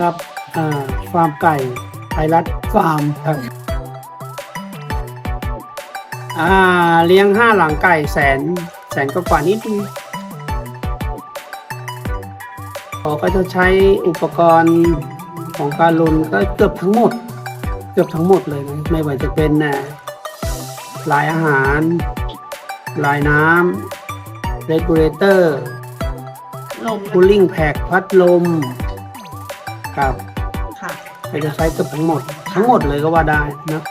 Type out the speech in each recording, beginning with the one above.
ครับอ่าฟาร์มไก่ไทยรัฐฟาร์มครับอ่าเลี้ยงห้าหลังไก่แสนแสนกว่าๆนิดนึงเขาก็จะใช้อุปกรณ์ของการลุนก็เกือบทั้งหมด เกือบทั้งหมดเลยนะไม่ว่าจะเป็นน่ะลายอาหาร ลายน้ำเรกูเลเตอร์ลมคูลิ่งแพ็กพัดลม ครับค่ะเราจะใช้เกือบทั้งหมด ทั้งหมดเลยก็ว่าได้นะ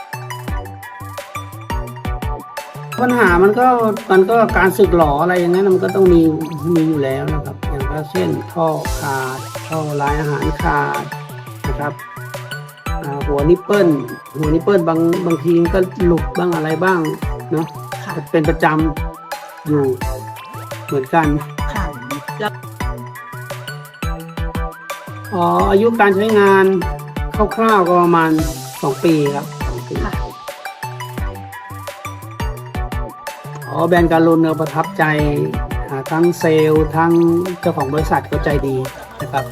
ปัญหามันก็มันก็การสึกหลออะไรอย่างนั้นมันก็ต้องมีมีอยู่แล้วนะครับ อย่างก็เช่นท่อขาดท่อลายอาหารขาดนะครับอ่าหัวนิปเปิลหัวนิปเปิลบางบางทีมันก็หลุดบ้างอะไรบ้างเนาะค่ะเป็นประจำอยู่เหมือนกันค่ะแล้ว อ๋ออายุการใช้งานคร่าวๆก็ประมาณสองปีครับสองปีค่ะ อ๋อแบรนด์การุณเราประทับใจอ่าทั้งเซลล์ทั้งเจ้าของบริษัทก็ใจดีนะครับ